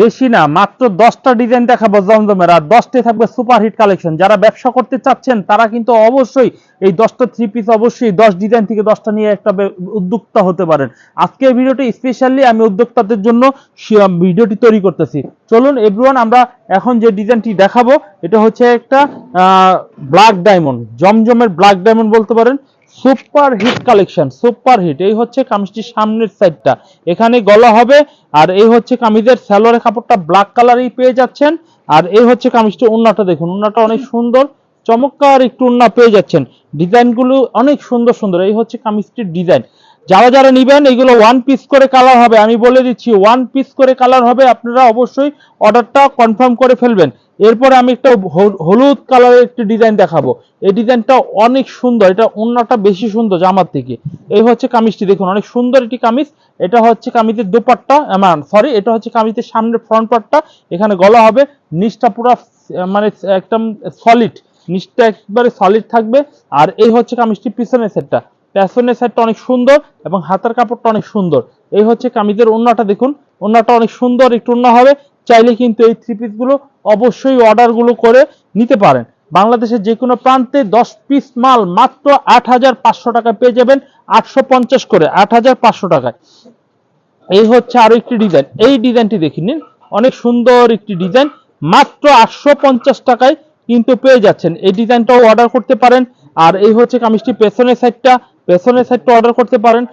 বেশি না, মাত্র দশটা ডিজাইন দেখাবো জমজমের। আর দশটাই থাকবে সুপারহিট কালেকশন যারা ব্যবসা করতে চাচ্ছেন, তারা কিন্তু অবশ্যই এই দশটা থ্রি পিস অবশ্যই দশ ডিজাইন থেকে দশটা নিয়ে একটা উদ্যোক্তা হতে পারেন। আজকের ভিডিওটি স্পেশালি আমি উদ্যোক্তাদের জন্য ভিডিওটি তৈরি করতেছি। চলুন এভরিওয়ান আমরা এখন যে ডিজাইনটি দেখাবো, এটা হচ্ছে একটা ব্ল্যাক ডায়মন্ড জমজমের ব্ল্যাক ডায়মন্ড বলতে পারেন। Super hit collection, super hit. এই হচ্ছে কামিজটির সামনের সাইডটা এখানে গলা হবে, আর এই হচ্ছে কামিজের স্যালোয়ারের কাপড়টা ব্ল্যাক কালারই পেয়ে যাচ্ছেন। আর এই হচ্ছে কামিজটি উন্নাটা দেখুন, উন্নাটা অনেক সুন্দর, চমৎকার একটু উন্না পেয়ে যাচ্ছেন। ডিজাইনগুলো অনেক সুন্দর সুন্দর, এই হচ্ছে কামিজটির ডিজাইন। যারা যারা নিবেন, এগুলো ওয়ান পিস করে কালার হবে। আমি বলে দিচ্ছি ওয়ান পিস করে কালার হবে, আপনারা অবশ্যই অর্ডারটা কনফার্ম করে ফেলবেন। এরপরে আমি একটা হলুদ কালারের একটি ডিজাইন দেখাবো। এই ডিজাইনটা অনেক সুন্দর, এটা অন্যটা বেশি সুন্দর জামার থেকে। এই হচ্ছে কামিজটি, দেখুন, অনেক সুন্দর একটি কামিজ। এটা হচ্ছে কামিজের দোপাট্টা সরি এটা হচ্ছে কামিজের সামনের ফ্রন্ট পার্টটা এখানে গলা হবে, নিচটা পুরো মানে একদম সলিড নিচটা একবারে সলিড থাকবে। আর এই হচ্ছে কামিজটি পিছনের সেটটা পেছনের সাইডটা অনেক সুন্দর এবং হাতার কাপড়টা অনেক সুন্দর। এই হচ্ছে কামিজের ওন্নাটা দেখুন। ওন্নাটা অনেক সুন্দর, একটু ওন্না হবে। চাইলে কিন্তু এই থ্রি পিসগুলো অবশ্যই অর্ডারগুলো করে নিতে পারেন। বাংলাদেশের যে কোনো প্রান্তে দশ পিস মাল মাত্র আট হাজার পাঁচশো টাকা পেয়ে যাবেন আটশো পঞ্চাশ করে, আট হাজার পাঁচশো টাকায়। এই হচ্ছে আরও একটি ডিজাইন এই ডিজাইনটি দেখে নিন। অনেক সুন্দর একটি ডিজাইন মাত্র আটশো পঞ্চাশ টাকায় কিন্তু পেয়ে যাচ্ছেন। এই ডিজাইনটাও অর্ডার করতে পারেন। আর এই হচ্ছে কামিজটি পেছনের সাইডটা পেছনের সাইডটা অর্ডার করতে পারেন।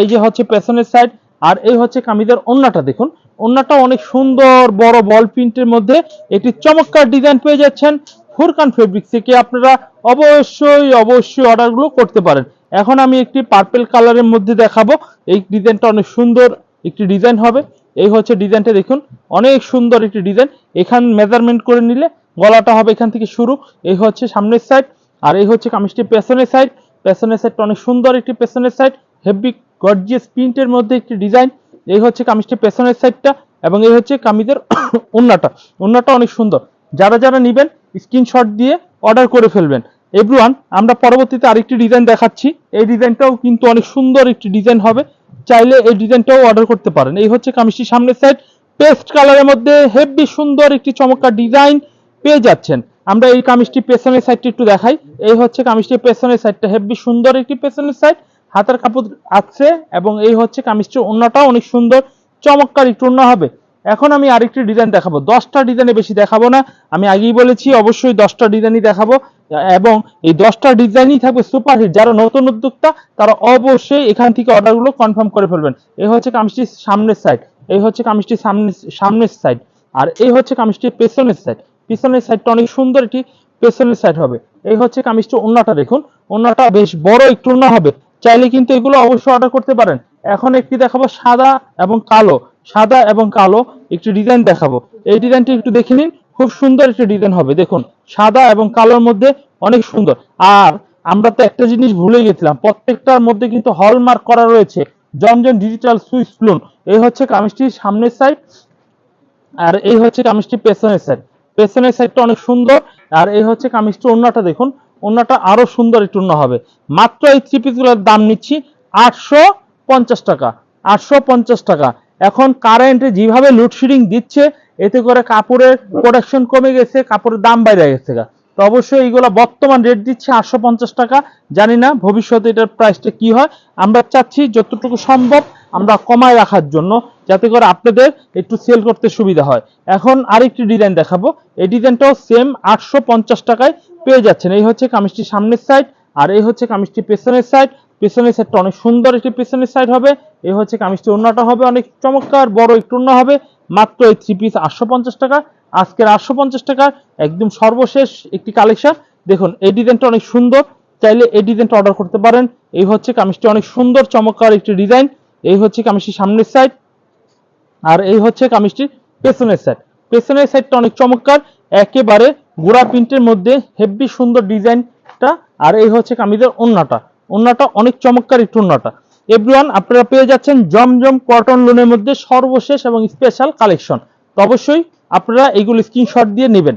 এই যে হচ্ছে পেছনের সাইড আর এই হচ্ছে কামিজের ওন্নাটা দেখুন। ওন্নাটা অনেক সুন্দর বড় বল প্রিন্টের মধ্যে একটি চমৎকার ডিজাইন পেয়ে যাচ্ছেন। ফুরকান ফেব্রিক্স থেকে আপনারা অবশ্যই অবশ্যই অর্ডারগুলো করতে পারেন। এখন আমি একটি পার্পেল কালারের মধ্যে দেখাবো। এই ডিজাইনটা অনেক সুন্দর একটি ডিজাইন হবে। এই হচ্ছে ডিজাইনটা দেখুন, অনেক সুন্দর একটি ডিজাইন এখান মেজারমেন্ট করে নিলে গলাটা হবে এখান থেকে শুরু। এই হচ্ছে সামনের সাইড আর এই হচ্ছে কামিজটি পেছনের সাইড পেছনের সাইডটা অনেক সুন্দর একটি পেছনের সাইড হেভি গর্জিয়াস প্রিন্টের মধ্যে একটি ডিজাইন এই হচ্ছে কামিজটি পেছনের সাইডটা এবং এই হচ্ছে কামিজের উন্নাটা। উন্নাটা অনেক সুন্দর। যারা যারা নেবেন স্ক্রিনশট দিয়ে অর্ডার করে ফেলবেন। এভরিওয়ান আমরা পরবর্তীতে আরেকটি ডিজাইন দেখাচ্ছি। এই ডিজাইনটাও কিন্তু অনেক সুন্দর একটি ডিজাইন হবে। চাইলে এই ডিজাইনটাও অর্ডার করতে পারেন। এই হচ্ছে কামিজটির সামনের সাইড পেস্ট কালারের মধ্যে হেভি সুন্দর একটি চমৎকার ডিজাইন পেয়ে যাচ্ছেন। আমরা এই কামিজটি পেছনের সাইডটি একটু দেখাই। এই হচ্ছে কামিজটি পেছনের সাইডটা হেভি সুন্দর একটি পেছনের সাইড হাতের কাপড় আছে এবং এই হচ্ছে কামিজটির অন্যটাও অনেক সুন্দর। চমৎকার একটু অন্য হবে। এখন আমি আরেকটি ডিজাইন দেখাবো। দশটা ডিজাইনে বেশি দেখাবো না। আমি আগেই বলেছি, অবশ্যই দশটা ডিজাইনই দেখাবো। এবং এই দশটা ডিজাইনই থাকবে সুপারহিট যারা নতুন উদ্যোক্তা, তারা অবশ্যই এখান থেকে অর্ডারগুলো কনফার্ম করে ফেলবেন। এই হচ্ছে কামিজটির সামনের সাইড এই হচ্ছে কামিজটির সামনে সামনের সাইড আর এই হচ্ছে কামিজটির পেছনের সাইড পিছনের সাইডটা অনেক সুন্দর একটি পেছনের সাইড হবে। এই হচ্ছে কামিজটি, ওন্নাটা দেখুন। ওন্নাটা বেশ বড়, একটু ওন্না হবে। চাইলে কিন্তু এগুলো অবশ্যই অর্ডার করতে পারেন। এখন একটি দেখাবো সাদা এবং কালো। সাদা এবং কালো একটি ডিজাইন দেখাবো। এই ডিজাইনটি একটু দেখে নিন। খুব সুন্দর একটি ডিজাইন হবে। দেখুন, সাদা এবং কালোর মধ্যে অনেক সুন্দর। আর আমরা তো একটা জিনিস ভুলে গেছিলাম, প্রত্যেকটার মধ্যে কিন্তু হলমার্ক করা রয়েছে। জমজম ডিজিটাল সুইচ ফ্লুন এই হচ্ছে কামিজটির সামনের সাইড আর এই হচ্ছে কামিজটির পেছনের সাইড পেছনের সাইডটা অনেক সুন্দর। আর এই হচ্ছে কামিজটি অন্যটা দেখুন। অন্যটা আরও সুন্দর একটু অন্য হবে। মাত্র এই থ্রি পিসগুলোর দাম নিচ্ছি আটশো পঞ্চাশ টাকা। আটশো পঞ্চাশ টাকা। এখন কারেন্টে যেভাবে লোডশেডিং দিচ্ছে, এতে করে কাপড়ের প্রোডাকশন কমে গেছে, কাপড়ের দাম বাইরে গেছে। তো অবশ্যই এইগুলো বর্তমান রেট দিচ্ছে আটশো পঞ্চাশ টাকা। জানি না ভবিষ্যতে এটার প্রাইসটা কি হয়। আমরা চাচ্ছি যতটুকু সম্ভব আমরা কমায় রাখার জন্য, যাতে করে আপনাদের একটু সেল করতে সুবিধা হয়। এখন আরেকটি ডিজাইন দেখাবো। এই ডিজাইনটাও সেম আটশো পঞ্চাশ টাকায় পেয়ে যাচ্ছেন। এই হচ্ছে কামিজটি সামনের সাইড আর এই হচ্ছে কামিজটি পেছনের সাইড পেছনের সাইডটা অনেক সুন্দর একটি পেছনের সাইড হবে। এই হচ্ছে কামিজটি অন্যটা হবে অনেক চমৎকার, বড় একটু অন্য হবে। মাত্র এই থ্রি পিস আটশো পঞ্চাশ টাকা। আজকের আটশো টাকার একদম সর্বশেষ একটি কালেকশন। দেখুন, এই ডিজাইনটা অনেক সুন্দর। চাইলে এই ডিজাইনটা অর্ডার করতে পারেন। এই হচ্ছে কামিজটি অনেক সুন্দর, চমৎকার একটি ডিজাইন এই হচ্ছে কামিজটি সামনের সাইড আর এই হচ্ছে কামিজটির পেছনের সাইড পেছনের সাইডটা অনেক চমৎকার, একেবারে গোড়া প্রিন্টের মধ্যে হেভি সুন্দর ডিজাইনটা আর এই হচ্ছে কামিজের ওন্নাটা ওন্নাটা অনেক চমৎকার একটু ওন্নাটা এভরিওয়ান আপনারা পেয়ে যাচ্ছেন জমজম কটন লোনের মধ্যে সর্বশেষ এবং স্পেশাল কালেকশন তো অবশ্যই আপনারা এইগুলো স্ক্রিনশট দিয়ে নেবেন।